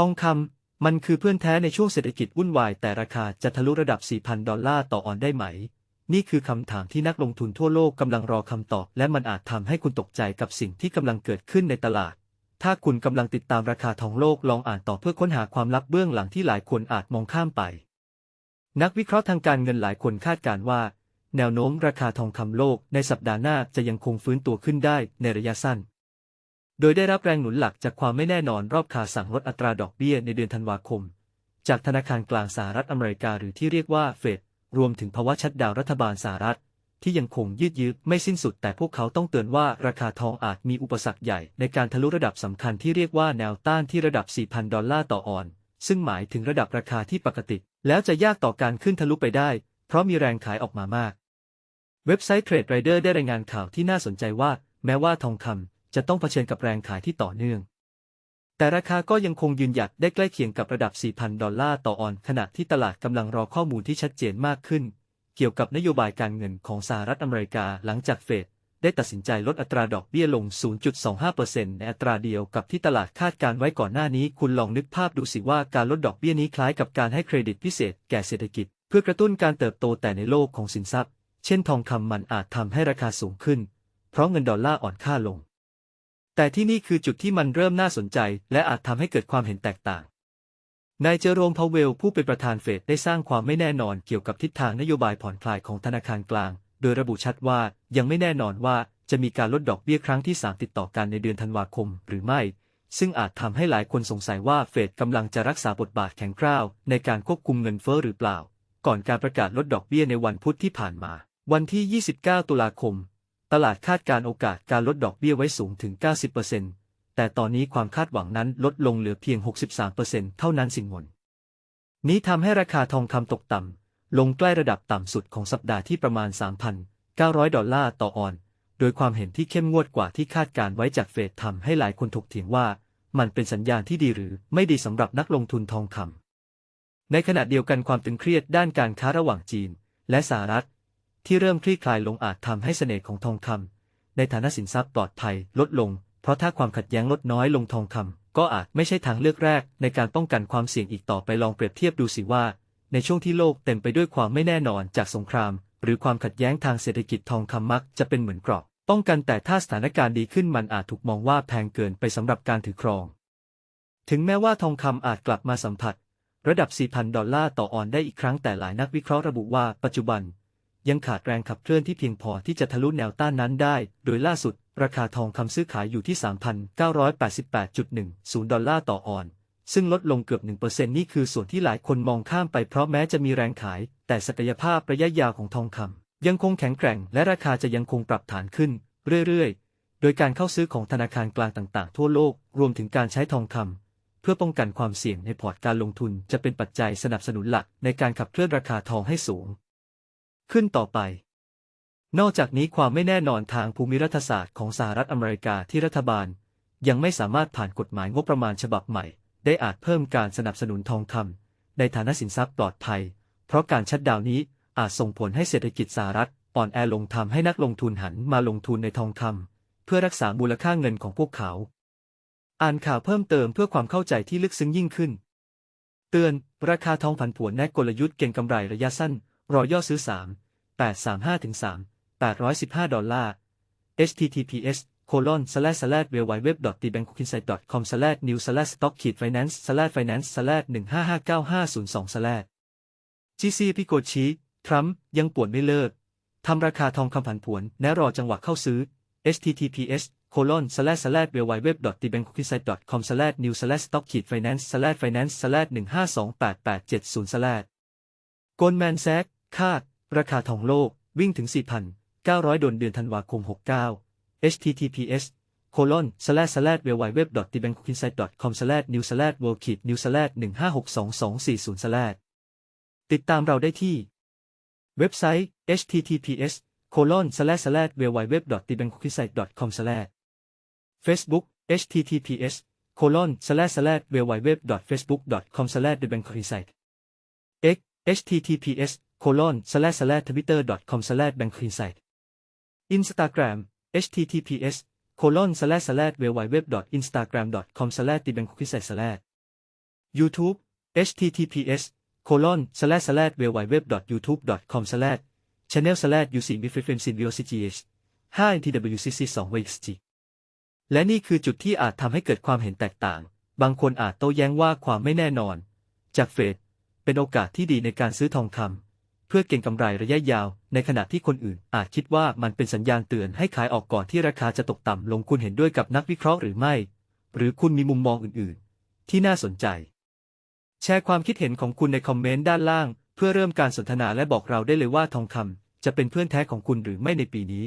ทองคำมันคือเพื่อนแท้ในช่วงเศรษฐกิจวุ่นวาย แต่ราคาจะทะลุระดับ 4,000 ดอลลาร์ต่อออนได้ไหม นี่คือคำถามที่นักลงทุนทั่วโลกกำลังรอคำตอบ และมันอาจทำให้คุณตกใจกับสิ่งที่กำลังเกิดขึ้นในตลาด ถ้าคุณกำลังติดตามราคาทองโลกลองอ่านต่อเพื่อค้นหาความลับเบื้องหลังที่หลายคนอาจมองข้ามไป นักวิเคราะห์ทางการเงินหลายคนคาดการณ์ว่า แนวโน้มราคาทองคำโลกในสัปดาห์หน้าจะยังคงฟื้นตัวขึ้นได้ในระยะสั้น โดยได้รับแรงหนุนหลักจากความไม่แน่นอนรอบคาสั่งลดอัตราดอกเบี้ยในเดือนธันวาคม จากธนาคารกลางสหรัฐอเมริกาหรือที่เรียกว่าเฟด รวมถึงภาวะชัดดาวรัฐบาลสหรัฐ ที่ยังคงยืดยื้อไม่สิ้นสุด แต่พวกเขาต้องเตือนว่าราคาทองอาจมีอุปสรรคใหญ่ในการทะลุระดับสำคัญที่เรียกว่าแนวต้านที่ระดับ 4,000 ดอลลาร์ต่อออนซ์ซึ่งหมายถึงระดับราคาที่ปกติ แล้วจะยากต่อการขึ้นทะลุไปได้ เพราะมีแรงขายออกมามาก เว็บไซต์ Trade Rider ได้รายงานข่าวที่น่าสนใจว่า แม้ว่าทองคำ จะต้องเผชิญกับแรงขายที่ต่อเนื่อง แต่ราคาก็ยังคงยืนหยัดได้ใกล้เคียงกับระดับ 4,000 ดอลลาร์ต่อออนขณะที่ตลาดกำลังรอข้อมูลที่ชัดเจนมากขึ้น เกี่ยวกับนโยบายการเงินของสหรัฐอเมริกาหลังจากเฟดได้ตัดสินใจลดอัตราดอกเบี้ยลง 0.25%ในอัตราเดียวกับที่ตลาดคาดการไว้ก่อนหน้านี้ คุณลองนึกภาพดูสิว่าการลดดอกเบี้ยนี้คล้ายกับการให้เครดิตพิเศษแก่เศรษฐกิจ เพื่อกระตุ้นการเติบโตแต่ในโลกของสินทรัพย์ เช่นทองคำมันอาจทำให้ราคาสูงขึ้น เพราะเงินดอลลาร์อ่อนค่าลง แต่ที่นี่คือจุดที่มันเริ่มน่าสนใจ และอาจทำให้เกิดความเห็นแตกต่าง นายเจอโรมพาวเวลผู้เป็นประธานเฟดได้สร้างความไม่แน่นอนเกี่ยวกับทิศทางนโยบายผ่อนคลายของธนาคารกลาง โดยระบุชัดว่ายังไม่แน่นอนว่าจะมีการลดดอกเบี้ยครั้งที่ 3 ติดต่อกันในเดือนธันวาคมหรือไม่ ซึ่งอาจทำให้หลายคนสงสัยว่าเฟดกำลังจะรักษาบทบาทแข็งกร้าวในการควบคุมเงินเฟ้อหรือเปล่า ก่อนการประกาศลดดอกเบี้ยในวันพุธที่ผ่านมา วันที่ 29 ตุลาคม ตลาดคาดการโอกาสการลดดอกเบี้ยไว้สูงถึง 90%แต่ตอนนี้ความคาดหวังนั้นลดลงเหลือเพียง 63%เท่านั้นสิ่งหนนี้ทำให้ราคาทองคำตกต่ำ ลงใกล้ระดับต่ำสุดของสัปดาห์ที่ประมาณ 3,900 ดอลลาร์ต่อออน โดยความเห็นที่เข้มงวดกว่าที่คาดการไว้จากเฟดทำให้หลายคนถกเถียงว่า มันเป็นสัญญาณที่ดีหรือไม่ดีสำหรับนักลงทุนทองคำในขณะเดียวกันความตึงเครียดด้านการค้าระหว่างจีน และสหรัฐ ที่เริ่มคลี่คลายลงอาจทำให้เสน่ห์ของทองคำในฐานะสินทรัพย์ปลอดภัยลดลง เพราะถ้าความขัดแย้งลดน้อยลงทองคำก็อาจไม่ใช่ทางเลือกแรก ในการป้องกันความเสี่ยงอีกต่อไปลองเปรียบเทียบดูสิว่า ในช่วงที่โลกเต็มไปด้วยความไม่แน่นอนจากสงคราม หรือความขัดแย้งทางเศรษฐกิจทองคำมักจะเป็นเหมือนเกราะป้องกันแต่ถ้าสถานการณ์ดีขึ้นมันอาจถูกมองว่าแพงเกินไปสำหรับการถือครอง ถึงแม้ว่าทองคำอาจกลับมาสัมผัส ระดับ 4,000 ดอลลาร์ต่อออนได้อีกครั้งแต่หลายนักวิเคราะห์ระบุว่าปัจจุบัน ยังขาดแรงขับเคลื่อนที่เพียงพอที่จะทะลุแนวต้านนั้นได้ โดยล่าสุด ราคาทองคำซื้อขายอยู่ที่ 3,988.10 ดอลลาร์ต่อออนซึ่งลดลงเกือบ 1%นี่คือส่วนที่หลายคนมองข้ามไปเพราะแม้จะมีแรงขาย แต่ศักยภาพระยะยาวของทองคำยังคงแข็งแกร่ง และราคาจะยังคงปรับฐานขึ้น เรื่อยๆ โดยการเข้าซื้อของธนาคารกลางต่างๆ ทั่วโลก รวมถึงการใช้ทองคำเพื่อป้องกันความเสี่ยงในพอร์ตการลงทุนจะเป็นปัจจัยสนับสนุนหลักในการขับเคลื่อนราคาทองให้สูง ขึ้นต่อไป นอกจากนี้ความไม่แน่นอนทางภูมิรัฐศาสตร์ของสหรัฐอเมริกาที่รัฐบาล ยังไม่สามารถผ่านกฎหมายงบประมาณฉบับใหม่ ได้อาจเพิ่มการสนับสนุนทองคำในฐานะสินทรัพย์ปลอดภัย เพราะการชัดดาวนี้อาจส่งผลให้เศรษฐกิจสหรัฐอ่อนแอลงทำให้นักลงทุนหันมาลงทุนในทองคำเพื่อรักษามูลค่าเงินของพวกเขา อ่านข่าวเพิ่มเติมเพื่อความเข้าใจที่ลึกซึ้งยิ่งขึ้น เตือน ราคาทองผันผวนแนกกลยุทธ์เก่งกำไรระยะสั้น รอย่อซื้อ 3 835ถึง3 815 ดอลลาร์ https colon slash slash w w w t b a n k k i n s i t e com slash new slash stock ขีด finance slash finance slash 1559502 slash gc พิโกชีทรัมป์ยังปวดไม่เลิก ทำราคาทองคำผันผวนแนะรอจังหวะเข้าซื้อ https colon slash slash w w w t b a n k o k i s i t e com slash new slash stock ขีด finance slash finance slash 1528870 slash Goldman Sachs คาด ราคาทองโลกวิ่งถึง 4,900ดนเดือนธันวาคม 69 https colon slash slash w w w t b a n k o k i s i t e com slash new slash world ขีด new slash 1562240 slash ติดตามเราได้ที่ เว็บไซต์ https colon slash slash www t b a n k o k i s i t e com slash Facebook https colon slash slash w w w facebook com slash t b a n k k i n s i d e x https colon slash slash www instagram com slash the b a n k o k i s i t slash YouTube https colon slash slash www.youtube.com slash channel slash uc b f f m c b o c g h 5 ntwcc 2 wxg และนี่คือจุดที่อาจทำให้เกิดความเห็นแตกต่าง บางคนอาจโต้แย้งว่าความไม่แน่นอน จากเฟดเป็นโอกาสที่ดีในการซื้อทองคำ เพื่อเก็งกำไรระยะยาว ในขณะที่คนอื่นอาจคิดว่ามันเป็นสัญญาณเตือนให้ขายออกก่อนที่ราคาจะตกต่ำลงคุณเห็นด้วยกับนักวิเคราะห์หรือไม่ หรือคุณมีมุมมองอื่นๆ ที่น่าสนใจ แชร์ความคิดเห็นของคุณในคอมเมนต์ด้านล่าง เพื่อเริ่มการสนทนาและบอกเราได้เลยว่าทองคำจะเป็นเพื่อนแท้ของคุณหรือไม่ในปีนี้